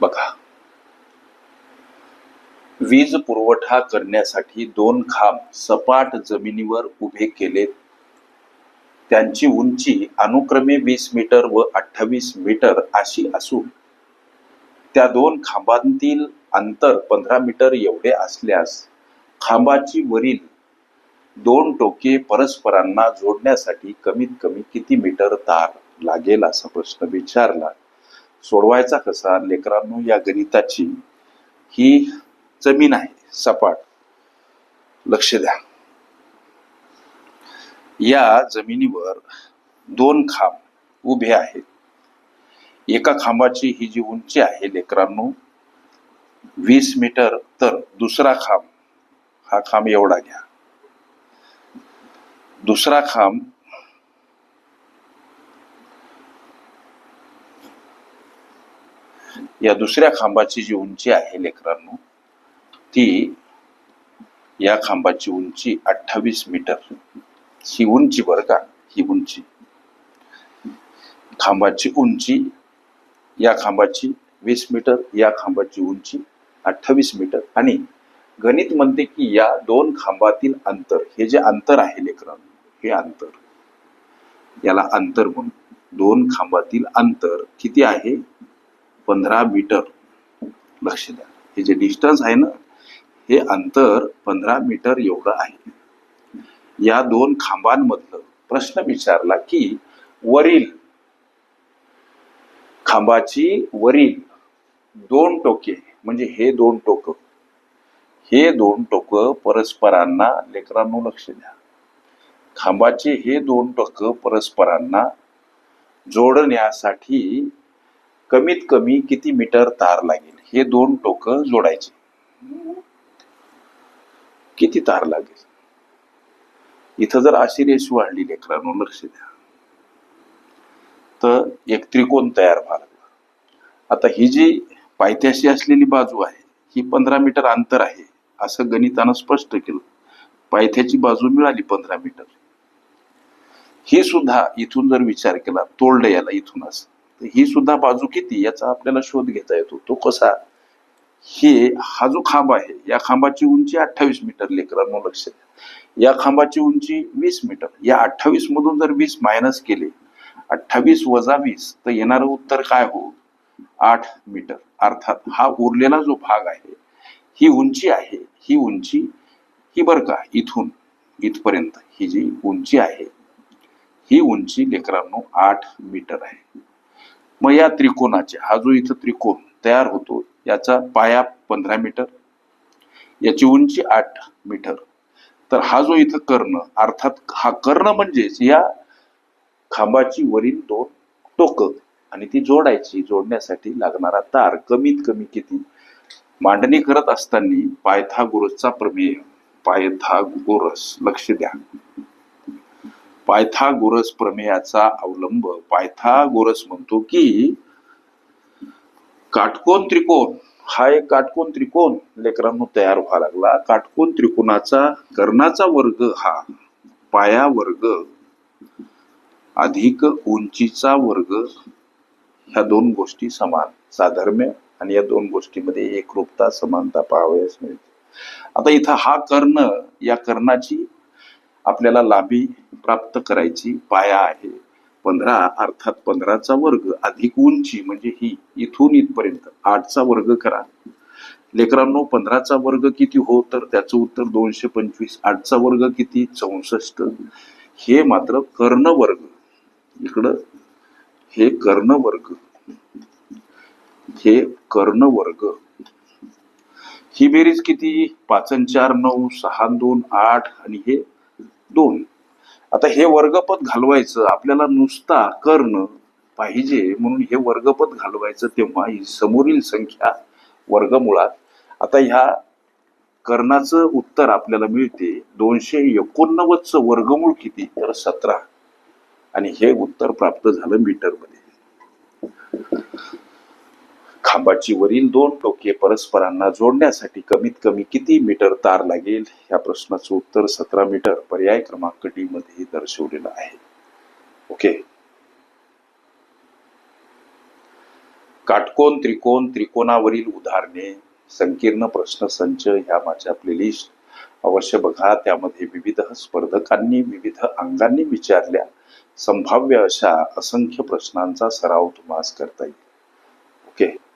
बघा. वीज पुरवठा करण्यासाठी दोन खांब सपाट जमिनीवर उभे केले त्यांची उंची अनुक्रमे वीस मीटर व अठ्ठावीस मीटर अशी असून त्या दोन खांबांतील अंतर पंधरा मीटर एवढे असल्यास खांबाची वरील दोन टोके परस्परांना जोडण्यासाठी कमीत कमी किती मीटर तार लागेल असा प्रश्न विचारला. सोडवायचा कसा? लेकरांनो या गणिताची ही जमीन आहे सपाट. लक्ष द्या. या जमिनीवर दोन खांब उभे आहेत. एका खांबाची ही जी उंची आहे लेकरांनो वीस मीटर तर दुसरा खांब हा खांब एवढा घ्या. दुसरा खांब या दुसऱ्या खांबाची जी उंची आहे लेकरांनो ती या खांबाची उंची अठ्ठावीस मीटर. ही उंची बरं का ही उंची. खांबाची उंची या खांबाची वीस मीटर या खांबाची उंची अठ्ठावीस मीटर. आणि गणित म्हणते की या दोन खांबातील अंतर हे जे अंतर आहे लेकरांनो हे अंतर. याला अंतर म्हणून दोन खांबातील अंतर किती आहे? पंधरा मीटर. लक्ष द्या. हे जे डिस्टन्स आहे ना हे अंतर पंधरा मीटर एवढं आहे. या दोन खांबांमधलं प्रश्न विचारला की वरील खांबाची वरील दोन टोके म्हणजे हे दोन टोक हे दोन टोक परस्परांना लेकरांनो लक्ष द्या. खांबाचे हे दोन टोक परस्परांना जोडण्यासाठी कमीत कमी किती मीटर तार लागेल? हे दोन टोक जोडायचे. किती तार लागेल? इथं जर अशी रेष वाढली लेकरांनो लक्ष द्या. तर एक त्रिकोण तयार व्हायला आता ही जी पायथ्याशी असलेली बाजू आहे ही पंधरा मीटर अंतर आहे असं गणितानं स्पष्ट केलं. पायथ्याची बाजू मिळाली पंधरा मीटर. ही सुद्धा इथून जर विचार केला तोडलं याला इथून असं. तर ही सुद्धा बाजू किती याचा आपल्याला शोध घेता येतो. तो कसा? हे हा जो खांब आहे या खांबाची उंची अठ्ठावीस मीटर लेकरांनो लक्ष द्या. या खांबाची उंची वीस मीटर. या अठ्ठावीस मधून जर वीस मायनस केले अठ्ठावीस वजा वीस तर येणारं उत्तर काय हो? आठ मीटर. अर्थात हा उरलेला जो भाग आहे ही उंची आहे ही उंची ही बरं का इथून इथपर्यंत ही जी उंची आहे ही उंची लेकरांनो आठ मीटर आहे. मग या त्रिकोणाचे हा जो इथं त्रिकोण तयार होतो याचा पाया पंधरा मीटर याची उंची आठ मीटर. तर हा जो इथं कर्ण अर्थात हा कर्ण म्हणजेच या खांबाची वरील दोन टोक आणि ती जोडायची जोडण्यासाठी लागणारा तार कमीत कमी किती? मांडणी करत असताना पायथागोरसचा प्रमेय पायथागोरस लक्ष द्या. पायथागोरस प्रमेयाचा अवलंब पायथागोरस म्हणतो की काटकोन त्रिकोण. हा एक काटकोन त्रिकोण लेकरांनो तयार व्हा लागला. काटकोन त्रिकोणाचा कर्णाचा वर्ग हा पाया वर्ग अधिक उंचीचा वर्ग. ह्या दोन गोष्टी समान. साधर्म्य आणि या दोन गोष्टीमध्ये एकरूपता समानता पाहावयास मिळते. आता इथं हा कर्ण या कर्णाची आपल्याला लांबी प्राप्त करायची पाया आहे. पंधरा अर्थात पंधराचा वर्ग अधिक उंची म्हणजे ही इथून इथपर्यंत. आठचा वर्ग करा. लेकरांनो पंधराचा वर्ग किती हो? तर त्याचं उत्तर दोनशे पंचवीस. आठचा वर्ग किती? चौसष्ट. हे मात्र कर्ण वर्ग इकडं हे कर्ण वर्ग हे कर्ण वर्ग ही बेरीज किती? पाच चार नऊ सहा दोन आठ आणि हे दोन. आता हे वर्गपद घालवायचं आपल्याला नुसता कर्ण पाहिजे म्हणून हे वर्गपद घालवायचं तेव्हा ही समोरील संख्या वर्गमुळात. आता ह्या कर्णाचं उत्तर आपल्याला मिळते दोनशे एकोणनव्वदचं वर्गमूळ किती? तर सतरा. आणि हे उत्तर प्राप्त झालं मीटरमध्ये खांबाची वरील दोन टोके परस्परांना जोडण्यासाठी कमीत कमी किती मीटर तार लागेल? या प्रश्नाचं उत्तर सतरा मीटर पर्याय क्रमांक डी मध्ये दर्शवलेलं आहे. ओके काटकोन त्रिकोण त्रिकोणावरील उदाहरणे संकीर्ण प्रश्नसंच ह्या माझ्या प्लेलिस्ट अवश्य बघा त्यामध्ये विविध स्पर्धकांनी विविध अंगांनी विचारल्या. संभाव्य अशा असंख्य प्रश्नांचा सराव तुम्हाला करता येईल. ओके